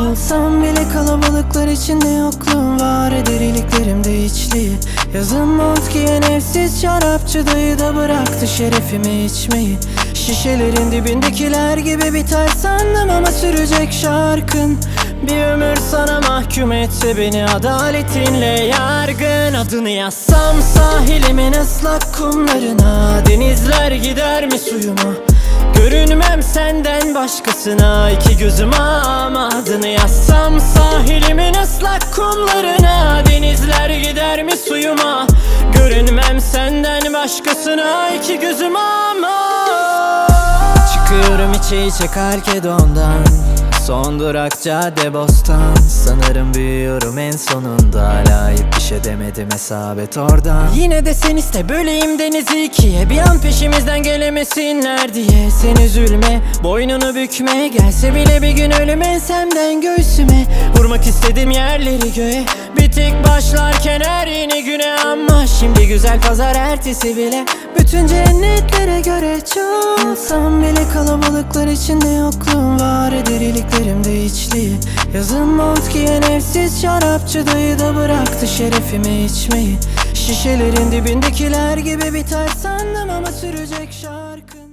Olsam bile kalabalıklar içinde yokluğum var. Eder iliklerimde içliği Yazın mont giyen evsiz şarapçı dayı da bıraktı şerefimi içmeyi. Şişelerin dibindekiler gibi biter sandım ama sürecek şarkın. Bir ömür sana mahkum etse beni adaletinle yargın. Adını yazsam sahilimin ıslak kumlarına Denizler gider mi suyuma senden başkasına iki gözüm ama adını yazsam Sahilimin ıslak kumlarına Denizler gider mi suyuma? Görünmem senden başkasına iki gözüm ama. Çıkıyorum içe içe Kalkedon'dan Son durak cadde bostan. Sanırım büyüyorum en sonunda. Layık bir şey demedim hesabet oradan. Yine de sen iste böleyim denizi ikiye. Bir an peşimizden gelemesinler diye. Sen üzülme boynunu bükme. Gelse bile bir gün ölüm ensemden göğsüme. Vurmak istedim yerleri göğe. Bir tek başlarken her yeni güne Ama şimdi güzel pazar ertesi bile. Bütün cennetlere göre çok. Olsam bile kalabalıklar içinde yokluğum var. İçliği Yazın mont giyen evsiz şarapçı dayı da bıraktı şerefimi içmeyi. Şişelerin dibindekiler gibi biter sandım ama sürecek şarkı